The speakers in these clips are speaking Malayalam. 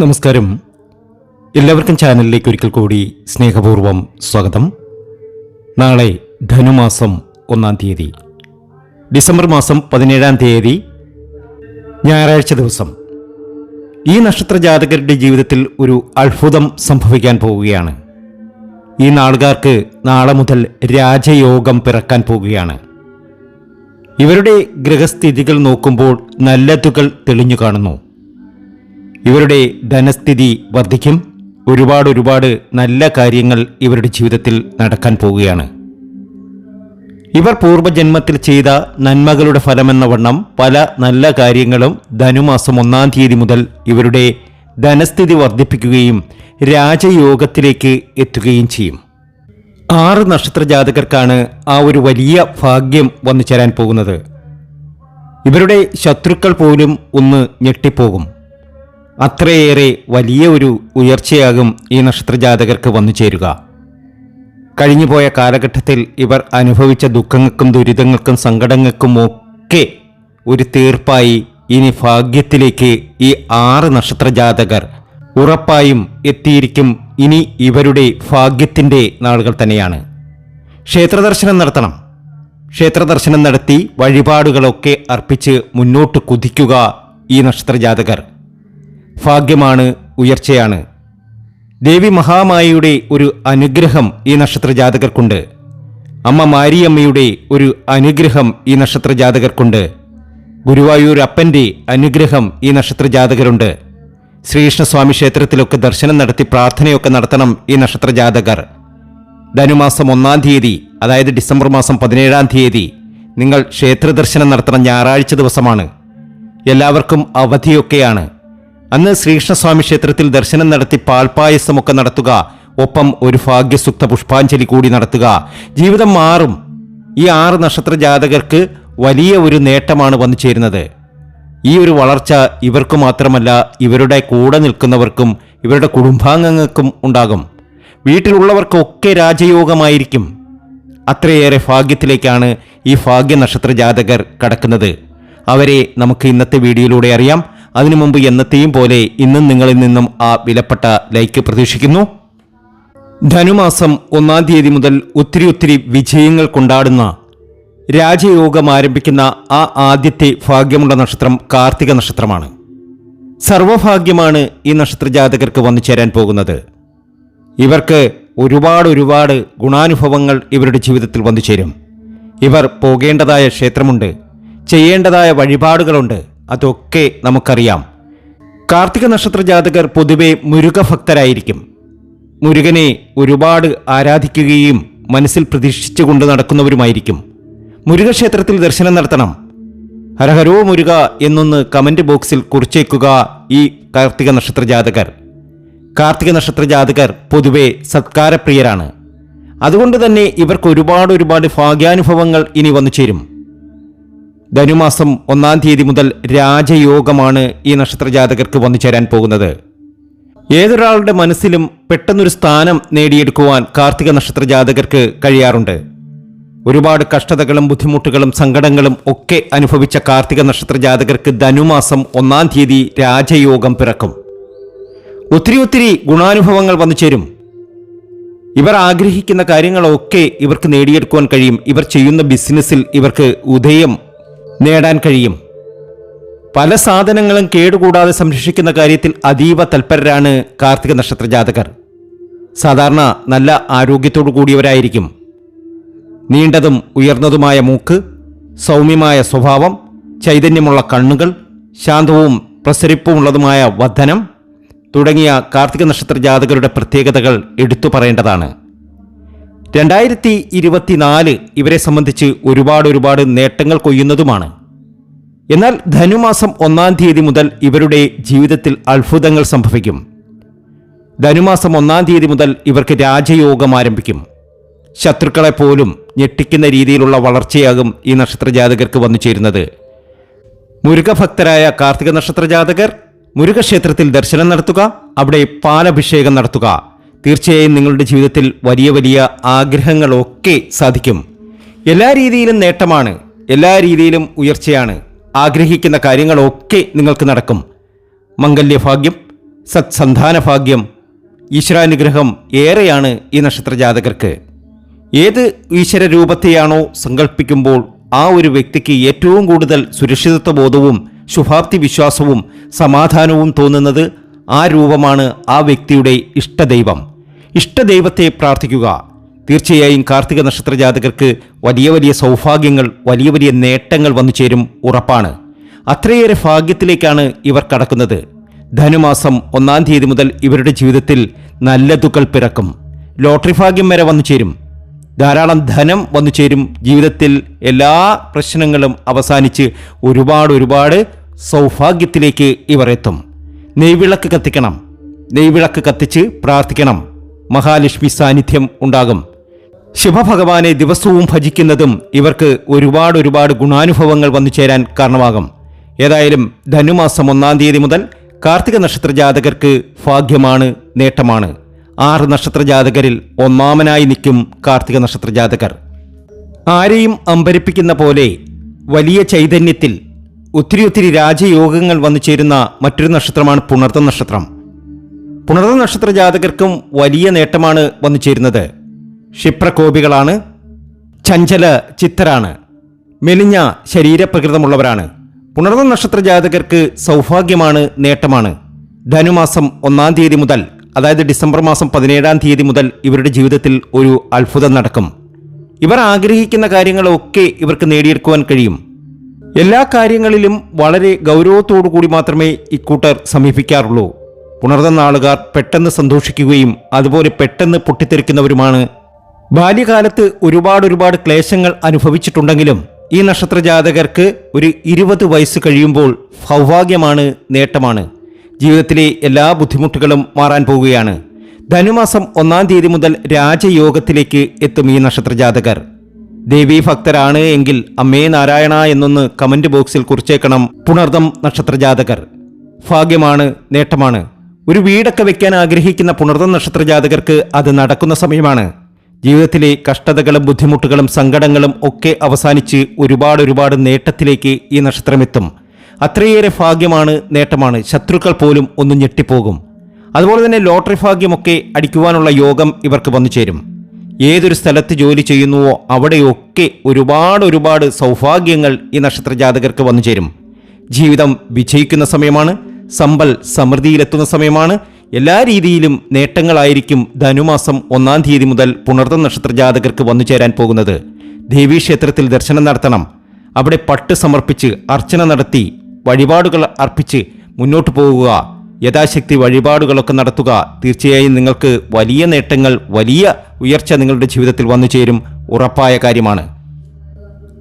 നമസ്കാരം. എല്ലാവർക്കും ചാനലിലേക്ക് ഒരിക്കൽ കൂടി സ്നേഹപൂർവം സ്വാഗതം. നാളെ ധനുമാസം ഒന്നാം തീയതി. ഡിസംബർ മാസം പതിനേഴാം തീയതി ഞായറാഴ്ച ദിവസം. ഈ നക്ഷത്ര ജാതകരുടെ ജീവിതത്തിൽ ഒരു അത്ഭുതം സംഭവിക്കാൻ പോവുകയാണ്. ഈ നാളുകാർക്ക് നാളെ മുതൽ രാജയോഗം പിറക്കാൻ പോവുകയാണ്. ഇവരുടെ ഗ്രഹസ്ഥിതികൾ നോക്കുമ്പോൾ നല്ലതുകൾ തെളിഞ്ഞു കാണുന്നു. ഇവരുടെ ധനസ്ഥിതി വർദ്ധിക്കും. ഒരുപാട് ഒരുപാട് നല്ല കാര്യങ്ങൾ ഇവരുടെ ജീവിതത്തിൽ നടക്കാൻ പോവുകയാണ്. ഇവർ പൂർവജന്മത്തിൽ ചെയ്ത നന്മകളുടെ ഫലമെന്ന വണ്ണം പല നല്ല കാര്യങ്ങളും ധനുമാസം ഒന്നാം തീയതി മുതൽ ഇവരുടെ ധനസ്ഥിതി വർദ്ധിപ്പിക്കുകയും രാജയോഗത്തിലേക്ക് എത്തുകയും ചെയ്യും. ആറ് നക്ഷത്ര ജാതകർക്കാണ് ആ ഒരു വലിയ ഭാഗ്യം വന്നു ചേരാൻ പോകുന്നത്. ഇവരുടെ ശത്രുക്കൾ പോലും ഒന്ന് ഞെട്ടിപ്പോകും. അത്രയേറെ വലിയ ഒരു ഉയർച്ചയാകും ഈ നക്ഷത്രജാതകർക്ക് വന്നു ചേരുക. കഴിഞ്ഞുപോയ കാലഘട്ടത്തിൽ ഇവർ അനുഭവിച്ച ദുഃഖങ്ങൾക്കും ദുരിതങ്ങൾക്കും സങ്കടങ്ങൾക്കും ഒക്കെ ഒരു തീർപ്പായി ഇനി ഭാഗ്യത്തിലേക്ക് ഈ ആറ് നക്ഷത്രജാതകർ ഉറപ്പായും എത്തിയിരിക്കും. ഇനി ഇവരുടെ ഭാഗ്യത്തിന്റെ നാളുകൾ തന്നെയാണ്. ക്ഷേത്രദർശനം നടത്തണം. ക്ഷേത്രദർശനം നടത്തി വഴിപാടുകളൊക്കെ അർപ്പിച്ച് മുന്നോട്ട് കുതിക്കുക ഈ നക്ഷത്രജാതകർ. ഭാഗ്യമാണ് ഉയർച്ചയാണ്. ദേവി മഹാമായയുടെ ഒരു അനുഗ്രഹം ഈ നക്ഷത്ര ജാതകർക്കുണ്ട് അമ്മ മാരിയമ്മയുടെ ഒരു അനുഗ്രഹം ഈ നക്ഷത്ര ജാതകർക്കുണ്ട് ഗുരുവായൂർ അപ്പന്റെ അനുഗ്രഹം ഈ നക്ഷത്ര ജാതകരുണ്ട് ശ്രീകൃഷ്ണസ്വാമി ക്ഷേത്രത്തിലൊക്കെ ദർശനം നടത്തി പ്രാർത്ഥനയൊക്കെ നടത്തണം ഈ നക്ഷത്ര ജാതകർ ധനുമാസം ഒന്നാം തീയതി അതായത് ഡിസംബർ മാസം പതിനേഴാം തീയതി നിങ്ങൾ ക്ഷേത്ര ദർശനം നടത്തണം ഞായറാഴ്ച ദിവസമാണ്. എല്ലാവർക്കും അവധിയൊക്കെയാണ്. അന്ന് ശ്രീകൃഷ്ണസ്വാമി ക്ഷേത്രത്തിൽ ദർശനം നടത്തി പാൽപായസമൊക്കെ നടത്തുക. ഒപ്പം ഒരു ഭാഗ്യസുക്ത പുഷ്പാഞ്ജലി കൂടി നടത്തുക. ജീവിതം മാറും. ഈ ആറ് നക്ഷത്ര ജാതകർക്ക് വലിയ ഒരു നേട്ടമാണ് വന്നു ചേരുന്നത്. ഈ ഒരു വളർച്ച ഇവർക്ക് മാത്രമല്ല ഇവരുടെ കൂടെ നിൽക്കുന്നവർക്കും ഇവരുടെ കുടുംബാംഗങ്ങൾക്കും ഉണ്ടാകും. വീട്ടിലുള്ളവർക്കൊക്കെ രാജയോഗമായിരിക്കും. അത്രയേറെ ഭാഗ്യത്തിലേക്കാണ് ഈ ഭാഗ്യ നക്ഷത്ര ജാതകർ കടക്കുന്നത്. അവരെ നമുക്ക് ഇന്നത്തെ വീഡിയോയിലൂടെ അറിയാം. അതിനു മുമ്പ് എന്നത്തെയും പോലെ ഇന്നും നിങ്ങളിൽ നിന്നും ആ വിലപ്പെട്ട ലൈക്ക് പ്രതീക്ഷിക്കുന്നു. ധനുമാസം ഒന്നാം തീയതി മുതൽ ഒത്തിരി ഒത്തിരി വിജയങ്ങൾ കൊണ്ടാടുന്ന രാജയോഗം ആരംഭിക്കുന്ന ആ ആദ്യത്തെ ഭാഗ്യമുള്ള നക്ഷത്രം കാർത്തിക നക്ഷത്രമാണ്. സർവഭാഗ്യമാണ് ഈ നക്ഷത്ര ജാതകർക്ക് വന്നു ചേരാൻ പോകുന്നത്. ഇവർക്ക് ഒരുപാട് ഒരുപാട് ഗുണാനുഭവങ്ങൾ ഇവരുടെ ജീവിതത്തിൽ വന്നു ചേരും. ഇവർ പോകേണ്ടതായ ക്ഷേത്രമുണ്ട് ചെയ്യേണ്ടതായ വഴിപാടുകളുണ്ട് അതൊക്കെ നമുക്കറിയാം. കാർത്തിക നക്ഷത്ര ജാതകർ പൊതുവെ മുരുകഭക്തരായിരിക്കും. മുരുകനെ ഒരുപാട് ആരാധിക്കുകയും മനസ്സിൽ പ്രതീക്ഷിച്ചുകൊണ്ട് നടക്കുന്നവരുമായിരിക്കും. മുരുകക്ഷേത്രത്തിൽ ദർശനം നടത്തണം. ഹരഹരോ മുരുക എന്നൊന്ന് കമന്റ് ബോക്സിൽ കുറിച്ചേക്കുക ഈ കാർത്തിക നക്ഷത്ര ജാതകർ. കാർത്തിക നക്ഷത്ര ജാതകർ പൊതുവെ സത്കാരപ്രിയരാണ്. അതുകൊണ്ട് തന്നെ ഇവർക്ക് ഒരുപാട് ഒരുപാട് ഭാഗ്യാനുഭവങ്ങൾ ഇനി വന്നു ചേരും ധനുമാസം ഒന്നാം തീയതി മുതൽ രാജയോഗമാണ് ഈ നക്ഷത്ര ജാതകർക്ക് വന്നു ചേരാൻ പോകുന്നത്. ഏതൊരാളുടെ മനസ്സിലും പെട്ടെന്നൊരു സ്ഥാനം നേടിയെടുക്കുവാൻ കാർത്തിക നക്ഷത്ര ജാതകർക്ക് കഴിയാറുണ്ട്. ഒരുപാട് കഷ്ടതകളും ബുദ്ധിമുട്ടുകളും സങ്കടങ്ങളും ഒക്കെ അനുഭവിച്ച കാർത്തിക നക്ഷത്ര ജാതകർക്ക് ധനുമാസം ഒന്നാം തീയതി രാജയോഗം പിറക്കും. ഒത്തിരി ഒത്തിരി ഗുണാനുഭവങ്ങൾ വന്നു ചേരും. ഇവർ ആഗ്രഹിക്കുന്ന കാര്യങ്ങളൊക്കെ ഇവർക്ക് നേടിയെടുക്കുവാൻ കഴിയും. ഇവർ ചെയ്യുന്ന ബിസിനസ്സിൽ ഇവർക്ക് ഉദയം നേടാൻ കഴിയും. പല സാധനങ്ങളും കേടുകൂടാതെ സംരക്ഷിക്കുന്ന കാര്യത്തിൽ അതീവ തൽപരരാണ് കാർത്തിക നക്ഷത്ര ജാതകർ. സാധാരണ നല്ല ആരോഗ്യത്തോടു കൂടിയവരായിരിക്കും. നീണ്ടതും ഉയർന്നതുമായ മൂക്ക് സൗമ്യമായ സ്വഭാവം ചൈതന്യമുള്ള കണ്ണുകൾ ശാന്തവും പ്രസരിപ്പുമുള്ളതുമായ വധനം തുടങ്ങിയ കാർത്തിക നക്ഷത്ര ജാതകരുടെ പ്രത്യേകതകൾ എടുത്തു പറയേണ്ടതാണ്. രണ്ടായിരത്തി ഇരുപത്തിനാല് ഇവരെ സംബന്ധിച്ച് ഒരുപാട് ഒരുപാട് നേട്ടങ്ങൾ കൊയ്യുന്നതുമാണ്. എന്നാൽ ധനുമാസം ഒന്നാം തീയതി മുതൽ ഇവരുടെ ജീവിതത്തിൽ അത്ഭുതങ്ങൾ സംഭവിക്കും. ധനുമാസം ഒന്നാം തീയതി മുതൽ ഇവർക്ക് രാജയോഗം ആരംഭിക്കും. ശത്രുക്കളെ പോലും ഞെട്ടിക്കുന്ന രീതിയിലുള്ള വളർച്ചയാകും ഈ നക്ഷത്ര ജാതകർക്ക് വന്നു ചേരുന്നത്. മുരുകഭക്തരായ കാർത്തിക നക്ഷത്ര ജാതകർ മുരുകക്ഷേത്രത്തിൽ ദർശനം നടത്തുക അവിടെ പാലഭിഷേകം നടത്തുക. തീർച്ചയായും നിങ്ങളുടെ ജീവിതത്തിൽ വലിയ വലിയ ആഗ്രഹങ്ങളൊക്കെ സാധിക്കും. എല്ലാ രീതിയിലും നേട്ടമാണ് എല്ലാ രീതിയിലും ഉയർച്ചയാണ് ആഗ്രഹിക്കുന്ന കാര്യങ്ങളൊക്കെ നിങ്ങൾക്ക് നടക്കും. മംഗല്യഭാഗ്യം സത്സന്ധാന ഭാഗ്യം ഈശ്വരാനുഗ്രഹം ഏറെയാണ് ഈ നക്ഷത്ര ജാതകർക്ക് ഏത് ഈശ്വര രൂപത്തെയാണോ സങ്കല്പിക്കുമ്പോൾ ആ ഒരു വ്യക്തിക്ക് ഏറ്റവും കൂടുതൽ സുരക്ഷിതത്വ ബോധവും ശുഭാപ്തി വിശ്വാസവും സമാധാനവും തോന്നുന്നത് ആ രൂപമാണ് ആ വ്യക്തിയുടെ ഇഷ്ടദൈവം. ഇഷ്ടദൈവത്തെ പ്രാർത്ഥിക്കുക. തീർച്ചയായും കാർത്തിക നക്ഷത്ര ജാതകർക്ക് വലിയ വലിയ സൗഭാഗ്യങ്ങൾ വലിയ വലിയ നേട്ടങ്ങൾ വന്നു ചേരും ഉറപ്പാണ്. അത്രയേറെ ഭാഗ്യത്തിലേക്കാണ് ഇവർ കടക്കുന്നത്. ധനുമാസം ഒന്നാം തീയതി മുതൽ ഇവരുടെ ജീവിതത്തിൽ നല്ലതുകൾ പിറക്കും. ലോട്ടറി ഭാഗ്യം വരെ വന്നു ചേരും. ധാരാളം ധനം വന്നു ചേരും. ജീവിതത്തിൽ എല്ലാ പ്രശ്നങ്ങളും അവസാനിച്ച് ഒരുപാട് ഒരുപാട് സൗഭാഗ്യത്തിലേക്ക് ഇവർ എത്തും. നെയ്വിളക്ക് കത്തിക്കണം. നെയ്വിളക്ക് കത്തിച്ച് പ്രാർത്ഥിക്കണം. മഹാലക്ഷ്മി സാന്നിധ്യം ഉണ്ടാകും. ശിവഭഗവാനെ ദിവസവും ഭജിക്കുന്നതും ഇവർക്ക് ഒരുപാട് ഒരുപാട് ഗുണാനുഭവങ്ങൾ വന്നു ചേരാൻ കാരണമാകും. ഏതായാലും ധനുമാസം ഒന്നാം തീയതി മുതൽ കാർത്തിക നക്ഷത്ര ജാതകർക്ക് ഭാഗ്യമാണ് നേട്ടമാണ്. ആറ് നക്ഷത്ര ജാതകരിൽ ഒന്നാമനായി നിൽക്കും കാർത്തിക നക്ഷത്ര ജാതകർ. ആരെയും അമ്പരിപ്പിക്കുന്ന പോലെ വലിയ ചൈതന്യത്തിൽ ഒത്തിരി ഒത്തിരി രാജയോഗങ്ങൾ വന്നു ചേരുന്ന മറ്റൊരു നക്ഷത്രമാണ് പുണർത്ത നക്ഷത്രം. പുണർത്ത നക്ഷത്ര ജാതകർക്കും വലിയ നേട്ടമാണ് വന്നു ചേരുന്നത് ക്ഷിപ്രകോപികളാണ്. ചഞ്ചല ചിത്തരാണ്. മെലിഞ്ഞ ശരീരപ്രകൃതമുള്ളവരാണ്. പുണർന്ന നക്ഷത്ര ജാതകർക്ക് സൗഭാഗ്യമാണ് നേട്ടമാണ്. ധനുമാസം ഒന്നാം തീയതി മുതൽ അതായത് ഡിസംബർ മാസം പതിനേഴാം തീയതി മുതൽ ഇവരുടെ ജീവിതത്തിൽ ഒരു അത്ഭുതം നടക്കും. ഇവർ ആഗ്രഹിക്കുന്ന കാര്യങ്ങളൊക്കെ ഇവർക്ക് നേടിയെടുക്കുവാൻ കഴിയും. എല്ലാ കാര്യങ്ങളിലും വളരെ ഗൗരവത്തോടു കൂടി മാത്രമേ ഇക്കൂട്ടർ സമീപിക്കാറുള്ളൂ. പുണർന്ന നാളുകാർ പെട്ടെന്ന് സന്തോഷിക്കുകയും അതുപോലെ പെട്ടെന്ന് പൊട്ടിത്തെറിക്കുന്നവരുമാണ്. ബാല്യകാലത്ത് ഒരുപാട് ഒരുപാട് ക്ലേശങ്ങൾ അനുഭവിച്ചിട്ടുണ്ടെങ്കിലും ഈ നക്ഷത്ര ജാതകർക്ക് ഒരു ഇരുപത് വയസ്സ് കഴിയുമ്പോൾ സൗഭാഗ്യമാണ് നേട്ടമാണ്. ജീവിതത്തിലെ എല്ലാ ബുദ്ധിമുട്ടുകളും മാറാൻ പോവുകയാണ്. ധനുമാസം ഒന്നാം തീയതി മുതൽ രാജയോഗത്തിലേക്ക് എത്തും ഈ നക്ഷത്ര ജാതകർ ദേവീ ഭക്തരാണ് എങ്കിൽ അമ്മേ നാരായണ എന്നൊന്ന് കമന്റ് ബോക്സിൽ കുറിച്ചേക്കണം പുണർദം നക്ഷത്ര ജാതകർ ഭാഗ്യമാണ് നേട്ടമാണ്. ഒരു വീടൊക്കെ വെക്കാൻ ആഗ്രഹിക്കുന്ന പുണർദം നക്ഷത്ര ജാതകർക്ക് അത് നടക്കുന്ന സമയമാണ്. ജീവിതത്തിലെ കഷ്ടതകളും ബുദ്ധിമുട്ടുകളും സങ്കടങ്ങളും ഒക്കെ അവസാനിച്ച് ഒരുപാട് ഒരുപാട് നേട്ടത്തിലേക്ക് ഈ നക്ഷത്രം എത്തും അത്രയേറെ ഭാഗ്യമാണ് നേട്ടമാണ്. ശത്രുക്കൾ പോലും ഒന്ന് ഞെട്ടിപ്പോകും. അതുപോലെ തന്നെ ലോട്ടറി ഭാഗ്യമൊക്കെ അടിക്കുവാനുള്ള യോഗം ഇവർക്ക് വന്നു ചേരും. ഏതൊരു സ്ഥലത്ത് ജോലി ചെയ്യുന്നുവോ അവിടെയൊക്കെ ഒരുപാട് ഒരുപാട് സൗഭാഗ്യങ്ങൾ ഈ നക്ഷത്ര ജാതകർക്ക് വന്നു ചേരും. ജീവിതം വിജയിക്കുന്ന സമയമാണ്. സമ്പൽ സമൃദ്ധിയിലെത്തുന്ന സമയമാണ്. എല്ലാ രീതിയിലും നേട്ടങ്ങളായിരിക്കും ധനുമാസം ഒന്നാം തീയതി മുതൽ പുണർത്ത നക്ഷത്ര ജാതകർക്ക് വന്നു ചേരാൻ പോകുന്നത്. ദേവീക്ഷേത്രത്തിൽ ദർശനം നടത്തണം. അവിടെ പട്ട് സമർപ്പിച്ച് അർച്ചന നടത്തി വഴിപാടുകൾ അർപ്പിച്ച് മുന്നോട്ട് പോകുക യഥാശക്തി വഴിപാടുകളൊക്കെ നടത്തുക. തീർച്ചയായും നിങ്ങൾക്ക് വലിയ നേട്ടങ്ങൾ വലിയ ഉയർച്ച നിങ്ങളുടെ ജീവിതത്തിൽ വന്നു ചേരും. ഉറപ്പായ കാര്യമാണ്.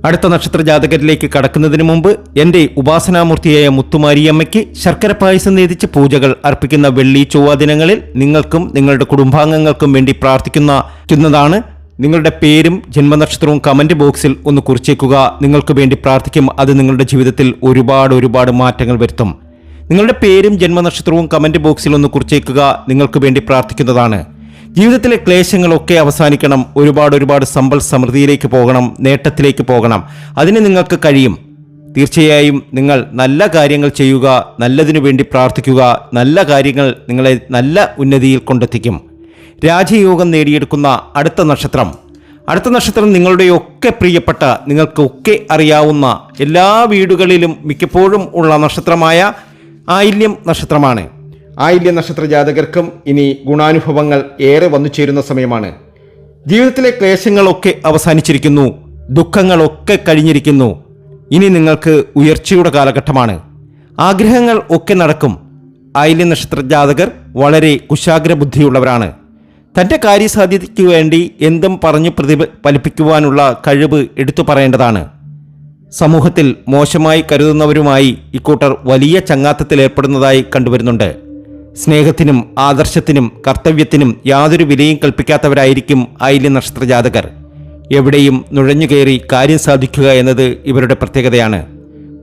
അടുത്ത നക്ഷത്ര ജാതകരിലേക്ക് കടക്കുന്നതിന് മുമ്പ് എന്റെ ഉപാസനാമൂർത്തിയായ മുത്തുമാരിയമ്മയ്ക്ക് ശർക്കര പായസം നേതിച്ച് പൂജകൾ അർപ്പിക്കുന്ന വെള്ളി ചൊവ്വ ദിനങ്ങളിൽ നിങ്ങൾക്കും നിങ്ങളുടെ കുടുംബാംഗങ്ങൾക്കും വേണ്ടി പ്രാർത്ഥിക്കുന്നതാണ് നിങ്ങളുടെ പേരും ജന്മനക്ഷത്രവും കമന്റ് ബോക്സിൽ ഒന്ന് കുറിച്ചേക്കുക. നിങ്ങൾക്ക് വേണ്ടി പ്രാർത്ഥിക്കും. അത് നിങ്ങളുടെ ജീവിതത്തിൽ ഒരുപാട് ഒരുപാട് മാറ്റങ്ങൾ വരുത്തും. നിങ്ങളുടെ പേരും ജന്മനക്ഷത്രവും കമന്റ് ബോക്സിൽ ഒന്ന് കുറിച്ചേക്കുക. നിങ്ങൾക്ക് വേണ്ടി പ്രാർത്ഥിക്കുന്നതാണ്. ജീവിതത്തിലെ ക്ലേശങ്ങളൊക്കെ അവസാനിക്കണം. ഒരുപാട് ഒരുപാട് സമ്പൽ സമൃദ്ധിയിലേക്ക് പോകണം. നേട്ടത്തിലേക്ക് പോകണം. അതിന് നിങ്ങൾക്ക് കഴിയും. തീർച്ചയായും നിങ്ങൾ നല്ല കാര്യങ്ങൾ ചെയ്യുക നല്ലതിനു വേണ്ടി പ്രാർത്ഥിക്കുക നല്ല കാര്യങ്ങൾ നിങ്ങളെ നല്ല ഉന്നതിയിൽ കൊണ്ടെത്തിക്കും. രാജയോഗം നേടിയെടുക്കുന്ന അടുത്ത നക്ഷത്രം. അടുത്ത നക്ഷത്രം നിങ്ങളുടെയൊക്കെ പ്രിയപ്പെട്ട നിങ്ങൾക്കൊക്കെ അറിയാവുന്ന എല്ലാ വീടുകളിലും മിക്കപ്പോഴും ഉള്ള നക്ഷത്രമായ ആയില്യം നക്ഷത്രമാണ്. ആയില്യ നക്ഷത്ര ജാതകർക്കും ഇനി ഗുണാനുഭവങ്ങൾ ഏറെ വന്നു ചേരുന്ന സമയമാണ്. ജീവിതത്തിലെ ക്ലേശങ്ങളൊക്കെ അവസാനിച്ചിരിക്കുന്നു. ദുഃഖങ്ങളൊക്കെ കഴിഞ്ഞിരിക്കുന്നു. ഇനി നിങ്ങൾക്ക് ഉയർച്ചയുടെ കാലഘട്ടമാണ്. ആഗ്രഹങ്ങൾ ഒക്കെ നടക്കും. ആയില്യ നക്ഷത്ര ജാതകർ വളരെ കുശാഗ്ര ബുദ്ധിയുള്ളവരാണ് തന്റെ കാര്യസാധ്യതയ്ക്ക് വേണ്ടി എന്തും പറഞ്ഞു പ്രതിഫലിപ്പിക്കുവാനുള്ള കഴിവ് എടുത്തു പറയേണ്ടതാണ്. സമൂഹത്തിൽ മോശമായി കരുതുന്നവരുമായി ഇക്കൂട്ടർ വലിയ ചങ്ങാത്തത്തിൽ ഏർപ്പെടുന്നതായി കണ്ടുവരുന്നുണ്ട്. സ്നേഹത്തിനും ആദർശത്തിനും കർത്തവ്യത്തിനും യാതൊരു വിലയും കൽപ്പിക്കാത്തവരായിരിക്കും ആയില്യ നക്ഷത്രജാതകർ. എവിടെയും നുഴഞ്ഞുകയറി കാര്യം സാധിക്കുക എന്നത് ഇവരുടെ പ്രത്യേകതയാണ്.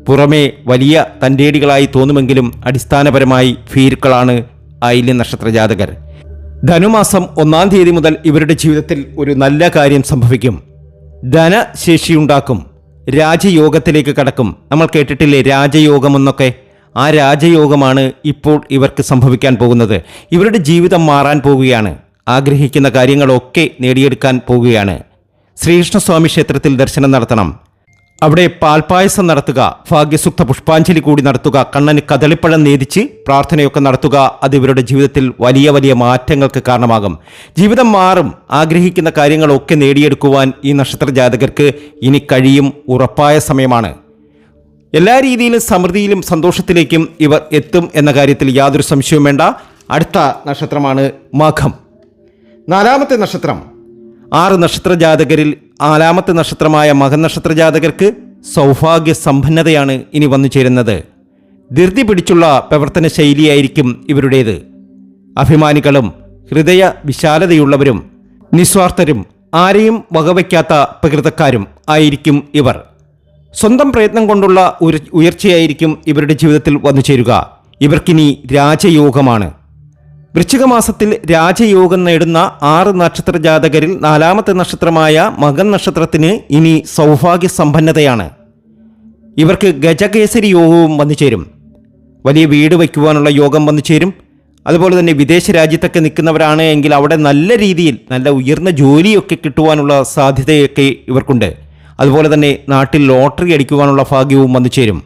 പുറമേ വലിയ തന്റേടികളായി തോന്നുമെങ്കിലും അടിസ്ഥാനപരമായി ഭീരുക്കളാണ് ആയില്യ നക്ഷത്രജാതകർ. ധനുമാസം ഒന്നാം തീയതി മുതൽ ഇവരുടെ ജീവിതത്തിൽ ഒരു നല്ല കാര്യം സംഭവിക്കും. ധനശേഷിയുണ്ടാക്കും. രാജയോഗത്തിലേക്ക് കടക്കും. നമ്മൾ കേട്ടിട്ടില്ലേ രാജയോഗം എന്നൊക്കെ ആ രാജയോഗമാണ് ഇപ്പോൾ ഇവർക്ക് സംഭവിക്കാൻ പോകുന്നത്. ഇവരുടെ ജീവിതം മാറാൻ പോവുകയാണ്. ആഗ്രഹിക്കുന്ന കാര്യങ്ങളൊക്കെ നേടിയെടുക്കാൻ പോവുകയാണ്. ശ്രീകൃഷ്ണസ്വാമി ക്ഷേത്രത്തിൽ ദർശനം നടത്തണം. അവിടെ പാൽപായസം നടത്തുക ഭാഗ്യസുക്ത പുഷ്പാഞ്ജലി കൂടി നടത്തുക കണ്ണന് കദളിപ്പഴം നേദിച്ച് പ്രാർത്ഥനയൊക്കെ നടത്തുക അത് ഇവരുടെ ജീവിതത്തിൽ വലിയ വലിയ മാറ്റങ്ങൾക്ക് കാരണമാകും. ജീവിതം മാറും. ആഗ്രഹിക്കുന്ന കാര്യങ്ങളൊക്കെ നേടിയെടുക്കുവാൻ ഈ നക്ഷത്ര ജാതകർക്ക് ഇനി കഴിയും ഉറപ്പായ സമയമാണ്. എല്ലാ രീതിയിലും സമൃദ്ധിയിലും സന്തോഷത്തിലേക്കും ഇവർ എത്തും എന്ന കാര്യത്തിൽ യാതൊരു സംശയവും വേണ്ട. അടുത്ത നക്ഷത്രമാണ് മഖം. നാലാമത്തെ നക്ഷത്രം. ആറ് നക്ഷത്ര ജാതകരിൽ നാലാമത്തെ നക്ഷത്രമായ മകൻ നക്ഷത്ര ജാതകർക്ക് സൗഭാഗ്യ സമ്പന്നതയാണ് ഇനി വന്നു ചേരുന്നത്. ധൃതി പിടിച്ചുള്ള പ്രവർത്തന ശൈലിയായിരിക്കും ഇവരുടേത്. അഭിമാനികളും ഹൃദയ വിശാലതയുള്ളവരും നിസ്വാർത്ഥരും ആരെയും വകവയ്ക്കാത്ത പ്രകൃതക്കാരും ആയിരിക്കും ഇവർ. സ്വന്തം പ്രയത്നം കൊണ്ടുള്ള ഒരു ഉയർച്ചയായിരിക്കും ഇവരുടെ ജീവിതത്തിൽ വന്നു ചേരുക. ഇവർക്കിനി രാജയോഗമാണ്. വൃശ്ചിക മാസത്തിൽ രാജയോഗം നേടുന്ന ആറ് നക്ഷത്ര ജാതകരിൽ നാലാമത്തെ നക്ഷത്രമായ മകൻ നക്ഷത്രത്തിന് ഇനി സൗഭാഗ്യ സമ്പന്നതയാണ് ഇവർക്ക് ഗജകേസരി യോഗവും വന്നു ചേരും. വലിയ വീട് വയ്ക്കുവാനുള്ള യോഗം വന്നു ചേരും. അതുപോലെ തന്നെ വിദേശ രാജ്യത്തൊക്കെ നിൽക്കുന്നവരാണ് എങ്കിൽ അവിടെ നല്ല രീതിയിൽ നല്ല ഉയർന്ന ജോലിയൊക്കെ കിട്ടുവാനുള്ള സാധ്യതയൊക്കെ ഇവർക്കുണ്ട്. അതുപോലെ തന്നെ നാട്ടിൽ ലോട്ടറി അടിക്കുവാനുള്ള ഭാഗ്യവും വന്നു ചേരും.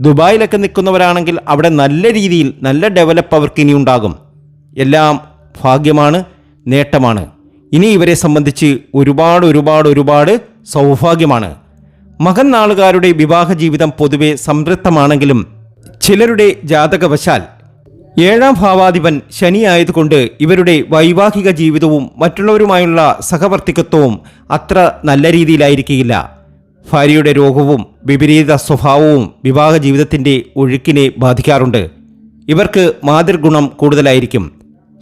ദുബായിലൊക്കെ നിൽക്കുന്നവരാണെങ്കിൽ അവിടെ നല്ല രീതിയിൽ നല്ല ഡെവലപ്പ് അവർക്ക് ഇനി ഉണ്ടാകും. എല്ലാം ഭാഗ്യമാണ് നേട്ടമാണ്. ഇനി ഇവരെ സംബന്ധിച്ച് ഒരുപാട് ഒരുപാട് ഒരുപാട് സൗഭാഗ്യമാണ്. മകൻ നാളുകാരുടെ വിവാഹ ജീവിതം പൊതുവെ സംതൃപ്തമാണെങ്കിലും ചിലരുടെ ജാതകവശാൽ ഏഴാം ഭാവാധിപൻ ശനിയായതുകൊണ്ട് ഇവരുടെ വൈവാഹിക ജീവിതവും മറ്റുള്ളവരുമായുള്ള സഹവർത്തിത്വവും അത്ര നല്ല രീതിയിലായിരിക്കില്ല ഭാര്യയുടെ രോഗവും വിപരീത സ്വഭാവവും വിവാഹ ജീവിതത്തിന്റെ ഒഴുക്കിനെ ബാധിക്കാറുണ്ട്. ഇവർക്ക് മാതൃഗുണം കൂടുതലായിരിക്കും.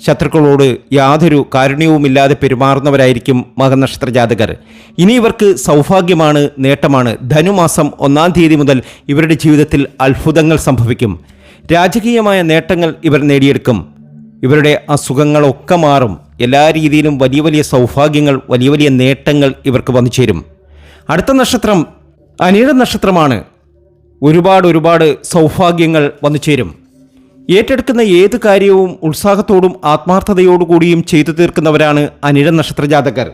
ശത്രുക്കളോട് യാതൊരു കാരുണ്യവുമില്ലാതെ പെരുമാറുന്നവരായിരിക്കും മകനക്ഷത്ര ജാതകർ ഇനി ഇവർക്ക് സൗഭാഗ്യമാണ് നേട്ടമാണ്. ധനുമാസം ഒന്നാം തീയതി മുതൽ ഇവരുടെ ജീവിതത്തിൽ അത്ഭുതങ്ങൾ സംഭവിക്കും. രാജകീയമായ നേട്ടങ്ങൾ ഇവർ നേടിയെടുക്കും. ഇവരുടെ അസുഖങ്ങളൊക്കെ മാറും. എല്ലാ രീതിയിലും വലിയ വലിയ സൗഭാഗ്യങ്ങൾ വലിയ വലിയ നേട്ടങ്ങൾ ഇവർക്ക് വന്നു ചേരും. അടുത്ത നക്ഷത്രം അനിഴ നക്ഷത്രമാണ്. ഒരുപാട് ഒരുപാട് സൗഭാഗ്യങ്ങൾ വന്നു ചേരും. ഏറ്റെടുക്കുന്ന ഏത് കാര്യവും ഉത്സാഹത്തോടും ആത്മാർത്ഥതയോടുകൂടിയും ചെയ്തു തീർക്കുന്നവരാണ് അനിഴ നക്ഷത്ര ജാതകർ.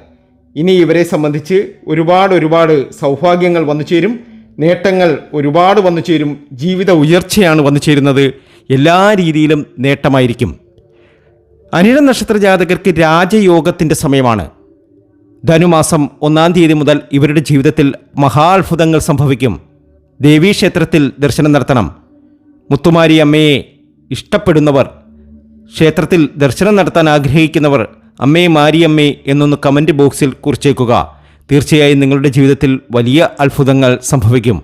ഇനി ഇവരെ സംബന്ധിച്ച് ഒരുപാട് ഒരുപാട് സൗഭാഗ്യങ്ങൾ വന്നു ചേരും. നേട്ടങ്ങൾ ഒരുപാട് വന്നു ചേരും. ജീവിത ഉയർച്ചയാണ് വന്നു ചേരുന്നത്. എല്ലാ രീതിയിലും നേട്ടമായിരിക്കും. അനിഴ നക്ഷത്ര ജാതകർക്ക് രാജയോഗത്തിന്റെ സമയമാണ്. ധനുമാസം ഒന്നാം തീയതി മുതൽ ഇവരുടെ ജീവിതത്തിൽ മഹാത്ഭുതങ്ങൾ സംഭവിക്കും. ദേവീക്ഷേത്രത്തിൽ ദർശനം നടത്തണം. മുത്തുമാരി അമ്മയെ ഇഷ്ടപ്പെടുന്നവർ ക്ഷേത്രത്തിൽ ദർശനം നടത്താൻ ആഗ്രഹിക്കുന്നവർ അമ്മേ മാരിയമ്മേ എന്നൊന്ന് കമന്റ് ബോക്സിൽ കുറിച്ചേക്കുക. തീർച്ചയായും നിങ്ങളുടെ ജീവിതത്തിൽ വലിയ അത്ഭുതങ്ങൾ സംഭവിക്കും.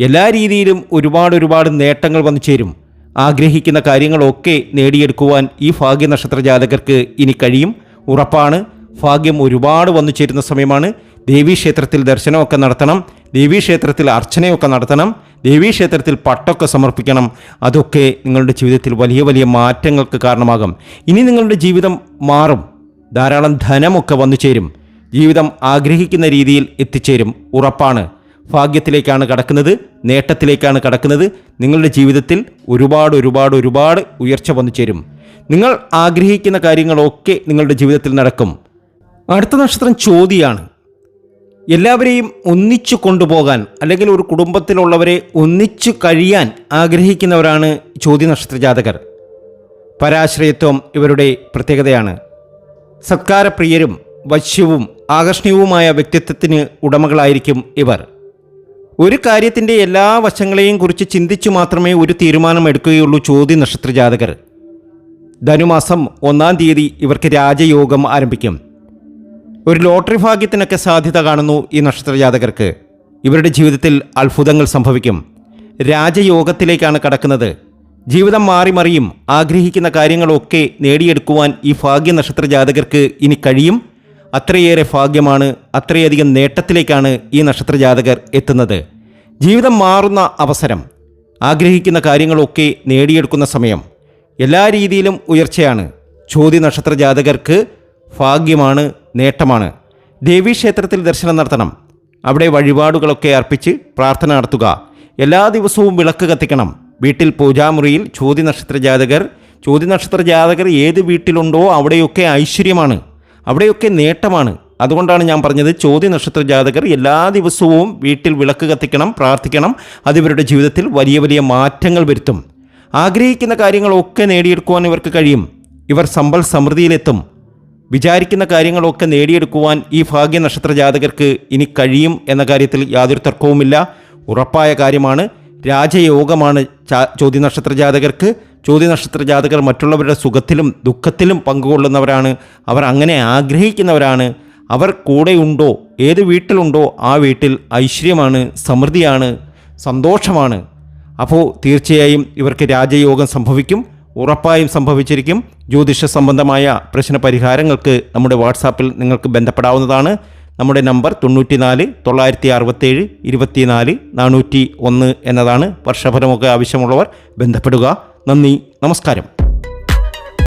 എല്ലാ രീതിയിലും ഒരുപാട് ഒരുപാട് നേട്ടങ്ങൾ വന്നു ചേരും. ആഗ്രഹിക്കുന്ന കാര്യങ്ങളൊക്കെ നേടിയെടുക്കുവാൻ ഈ ഭാഗ്യ നക്ഷത്ര ജാതകർക്ക് ഇനി കഴിയും. ഉറപ്പാണ് ഭാഗ്യം ഒരുപാട് വന്നു ചേരുന്ന സമയമാണ്. ദേവീക്ഷേത്രത്തിൽ ദർശനമൊക്കെ നടത്തണം ദേവീക്ഷേത്രത്തിൽ അർച്ചനയൊക്കെ നടത്തണം ദേവീക്ഷേത്രത്തിൽ പട്ടൊക്കെ സമർപ്പിക്കണം. അതൊക്കെ നിങ്ങളുടെ ജീവിതത്തിൽ വലിയ വലിയ മാറ്റങ്ങൾക്ക് കാരണമാകും. ഇനി നിങ്ങളുടെ ജീവിതം മാറും. ധാരാളം ധനമൊക്കെ വന്നു ചേരും. ജീവിതം ആഗ്രഹിക്കുന്ന രീതിയിൽ എത്തിച്ചേരും. ഉറപ്പാണ്. ഭാഗ്യത്തിലേക്കാണ് കടക്കുന്നത്. നേട്ടത്തിലേക്കാണ് കടക്കുന്നത്. നിങ്ങളുടെ ജീവിതത്തിൽ ഒരുപാട് ഒരുപാട് ഒരുപാട് ഉയർച്ച വന്നു ചേരും. നിങ്ങൾ ആഗ്രഹിക്കുന്ന കാര്യങ്ങളൊക്കെ നിങ്ങളുടെ ജീവിതത്തിൽ നടക്കും. അടുത്ത നക്ഷത്രം ചോതിയാണ്. എല്ലാവരെയും ഒന്നിച്ചു കൊണ്ടുപോകാൻ അല്ലെങ്കിൽ ഒരു കുടുംബത്തിലുള്ളവരെ ഒന്നിച്ചു കഴിയാൻ ആഗ്രഹിക്കുന്നവരാണ് ചോദ്യ നക്ഷത്ര ജാതകർ. പരാശ്രയത്വം ഇവരുടെ പ്രത്യേകതയാണ്. സത്കാരപ്രിയരും വശ്യവും ആകർഷണീയവുമായ വ്യക്തിത്വത്തിന് ഉടമകളായിരിക്കും ഇവർ. ഒരു കാര്യത്തിന്റെ എല്ലാ വശങ്ങളെയും കുറിച്ച് ചിന്തിച്ചു മാത്രമേ ഒരു തീരുമാനം എടുക്കുകയുള്ളൂ ചോദ്യ നക്ഷത്ര ജാതകർ ധനുമാസം ഒന്നാം തീയതി ഇവർക്ക് രാജയോഗം ആരംഭിക്കും. ഒരു ലോട്ടറി ഭാഗ്യത്തിനൊക്കെ സാധ്യത കാണുന്നു ഈ നക്ഷത്ര ജാതകർക്ക് ഇവരുടെ ജീവിതത്തിൽ അത്ഭുതങ്ങൾ സംഭവിക്കും. രാജയോഗത്തിലേക്കാണ് കടക്കുന്നത്. ജീവിതം മാറി മറിയും ആഗ്രഹിക്കുന്ന കാര്യങ്ങളൊക്കെ നേടിയെടുക്കുവാൻ ഈ ഭാഗ്യ നക്ഷത്ര ജാതകർക്ക് ഇനി കഴിയും? അത്രയേറെ ഭാഗ്യമാണ് അത്രയധികം നേട്ടത്തിലേക്കാണ് ഈ നക്ഷത്ര ജാതകർ എത്തുന്നത്. ജീവിതം മാറുന്ന അവസരം ആഗ്രഹിക്കുന്ന കാര്യങ്ങളൊക്കെ നേടിയെടുക്കുന്ന സമയം എല്ലാ രീതിയിലും ഉയർച്ചയാണ്. ചോദ്യ നക്ഷത്ര ജാതകർക്ക് ഭാഗ്യമാണ് നേട്ടമാണ്. ദേവീക്ഷേത്രത്തിൽ ദർശനം നടത്തണം. അവിടെ വഴിപാടുകളൊക്കെ അർപ്പിച്ച് പ്രാർത്ഥന നടത്തുക. എല്ലാ ദിവസവും വിളക്ക് കത്തിക്കണം. വീട്ടിൽ പൂജാമുറിയിൽ ചോതി നക്ഷത്ര ജാതകർ ചോതി നക്ഷത്ര ജാതകർ ഏത് വീട്ടിലുണ്ടോ അവിടെയൊക്കെ ഐശ്വര്യമാണ്. അവിടെയൊക്കെ നേട്ടമാണ്. അതുകൊണ്ടാണ് ഞാൻ പറഞ്ഞത് ചോദ്യ നക്ഷത്ര ജാതകർ എല്ലാ ദിവസവും വീട്ടിൽ വിളക്ക് കത്തിക്കണം പ്രാർത്ഥിക്കണം. അത് ഇവരുടെ ജീവിതത്തിൽ വലിയ വലിയ മാറ്റങ്ങൾ വരുത്തും. ആഗ്രഹിക്കുന്ന കാര്യങ്ങളൊക്കെ നേടിയെടുക്കുവാൻ ഇവർക്ക് കഴിയും. ഇവർ സമ്പൽ സമൃദ്ധിയിലെത്തും. വിചാരിക്കുന്ന കാര്യങ്ങളൊക്കെ നേടിയെടുക്കുവാൻ ഈ ഭാഗ്യ നക്ഷത്ര ജാതകർക്ക് ഇനി കഴിയും എന്ന കാര്യത്തിൽ യാതൊരു തർക്കവുമില്ല. ഉറപ്പായ കാര്യമാണ്. രാജയോഗമാണ് ചോദ്യ നക്ഷത്ര ജാതകർക്ക്. ചോദ്യ നക്ഷത്ര ജാതകർ മറ്റുള്ളവരുടെ സുഖത്തിലും ദുഃഖത്തിലും പങ്കുകൊള്ളുന്നവരാണ്. അവർ അങ്ങനെ ആഗ്രഹിക്കുന്നവരാണ്. അവർ കൂടെയുണ്ടോ ഏത് വീട്ടിലുണ്ടോ ആ വീട്ടിൽ ഐശ്വര്യമാണ് സമൃദ്ധിയാണ് സന്തോഷമാണ്. അപ്പോൾ തീർച്ചയായും ഇവർക്ക് രാജയോഗം സംഭവിക്കും ഉറപ്പായും സംഭവിച്ചിരിക്കും. ജ്യോതിഷ സംബന്ധമായ പ്രശ്ന പരിഹാരങ്ങൾക്ക് നമ്മുടെ വാട്സാപ്പിൽ നിങ്ങൾക്ക് ബന്ധപ്പെടാവുന്നതാണ്. നമ്മുടെ നമ്പർ തൊണ്ണൂറ്റിനാല് തൊള്ളായിരത്തി അറുപത്തേഴ് ഇരുപത്തിനാല് നാനൂറ്റി ഒന്ന് എന്നതാണ്. വർഷഫലമൊക്കെ ആവശ്യമുള്ളവർ ബന്ധപ്പെടുക. നന്ദി നമസ്കാരം.